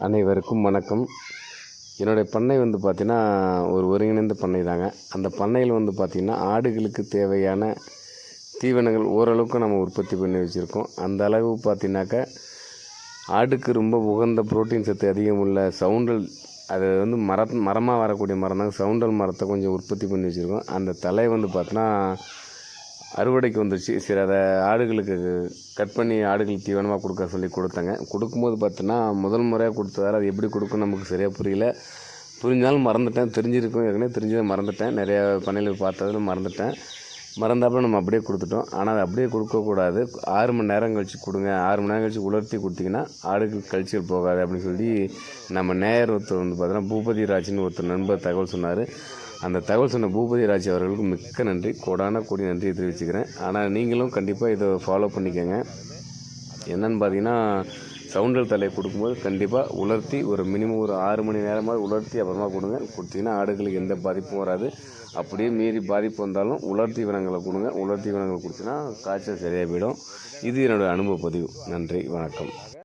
அனைவருக்கும் வணக்கம். என்னுடைய பண்ணை வந்து பார்த்திங்கன்னா ஒரு ஒருங்கிணைந்த பண்ணை தாங்க. அந்த பண்ணையில் வந்து பார்த்திங்கன்னா ஆடுகளுக்கு தேவையான தீவனங்கள் ஓரளவுக்கு நம்ம உற்பத்தி பண்ணி வச்சுருக்கோம். அந்த அளவு பார்த்திங்கனாக்கா ஆடுக்கு ரொம்ப உகந்த புரோட்டீன் சத்து அதிகம் உள்ள சவுண்டல் அது வந்து மர மரமாக வரக்கூடிய மரம் தான் சவுண்டல் மரத்தை கொஞ்சம் உற்பத்தி பண்ணி வச்சுருக்கோம். அந்த தலை வந்து பார்த்தோன்னா அறுவடைக்கு வந்துருச்சு. சரி அதை ஆடுகளுக்கு கட் பண்ணி ஆடுகளுக்கு தீவனமாக கொடுக்க சொல்லி கொடுத்தேங்க. கொடுக்கும்போது பார்த்தோன்னா முதல் முறையாக கொடுத்ததால் அது எப்படி கொடுக்கும் நமக்கு சரியாக புரியல. புரிஞ்சாலும் மறந்துட்டேன். தெரிஞ்சிருக்கும். ஏற்கனவே தெரிஞ்சதை மறந்துட்டேன். நிறையா பண்ணையில் பார்த்ததில் மறந்துட்டேன். மறந்தாப்புல நம்ம அப்படியே கொடுத்துட்டோம். ஆனால் அதை அப்படியே கொடுக்கக்கூடாது ஆறு மணி நேரம் கழித்து கொடுங்க. ஆறு மணி நேரம் கழித்து உலர்த்தி கொடுத்தீங்கன்னா ஆடுக்கு கழிச்சல் போகாது அப்படின்னு சொல்லி நம்ம நேயர் ஒருத்தர் வந்து பார்த்தோன்னா பூபதி ராஜ்னு ஒருத்தர் நண்பர் தகவல் சொன்னார். அந்த தகவல் சொன்ன பூபதி ராஜ் அவர்களுக்கு மிக்க நன்றி. கோடான கோடி நன்றியை தெரிவிச்சுக்கிறேன். ஆனால் நீங்களும் கண்டிப்பாக இதை ஃபாலோ பண்ணிக்கோங்க. என்னன்னு பார்த்தீங்கன்னா சவுண்டல் தலையை கொடுக்கும்போது கண்டிப்பாக உலர்த்தி ஒரு மினிமம் ஒரு ஆறு மணி நேரமாக உலர்த்தி அப்புறமா கொடுங்க. கொடுத்தீங்கன்னா ஆடுகளுக்கு எந்த பாதிப்பும் வராது. அப்படியே மீறி பாதிப்பு வந்தாலும் உலர் தீவனங்களை கொடுங்க. உலர் தீவனங்களை கொடுத்தீங்கன்னா காய்ச்சல் சரியாக போயிடும். இது என்னோடய அனுபவ பதிவு. நன்றி. வணக்கம்.